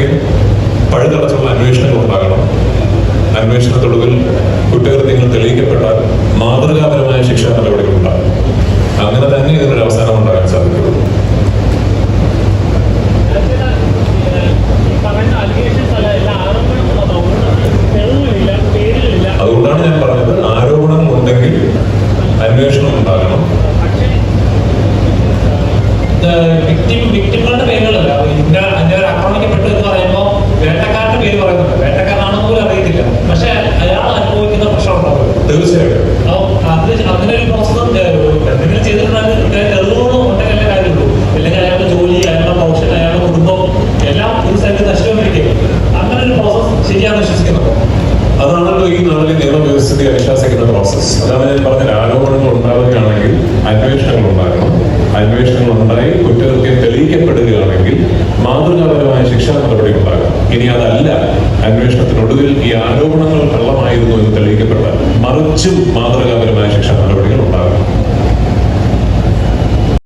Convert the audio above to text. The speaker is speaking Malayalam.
ഉണ്ടെങ്കിൽ പഴുതടച്ചുള്ള അന്വേഷണങ്ങൾ ഉണ്ടാകണം അന്വേഷണത്തൊടുവിൽ കുറ്റകൃത്യങ്ങൾ തെളിയിക്കപ്പെട്ടാൽ മാതൃകാപരമായ ശിക്ഷാ നടപടികൾ ഉണ്ടാകും. അങ്ങനെ തന്നെ ഇതിനൊരു അവസാനം ഉണ്ടാകാൻ സാധിക്കുള്ളൂ. അതുകൊണ്ടാണ് ഞാൻ പറഞ്ഞത് ആരോപണം ഉണ്ടെങ്കിൽ അന്വേഷണം ഉണ്ടാകണം. വിശ്വസിക്കുന്നു അതാണല്ലോ ഈ നാട്ടിലെ നിയമവ്യവസ്ഥയെ അനുശാസിക്കുന്ന പ്രോസസ്സ് അതാണ് ഞാൻ പറഞ്ഞ ആരോപണങ്ങൾ ഉണ്ടാവുകയാണെങ്കിൽ അന്വേഷണങ്ങൾ ഉണ്ടാകണം. അന്വേഷണങ്ങൾ ഉണ്ടായി കുറ്റകൃത്യം തെളിയിക്കപ്പെടുകയാണെങ്കിൽ മാതൃകാപരമായ ശിക്ഷാ നടപടി ഉണ്ടാകണം. ഇനി അതല്ല. അന്വേഷണത്തിനൊടുവിൽ ഈ ആരോപണങ്ങൾ കള്ളമായിരുന്നു എന്ന് തെളിയിക്കപ്പെട്ടാൽ തികച്ചും മാതൃകാപരമായ ശിക്ഷാ നടപടികൾ ഉണ്ടാകണം.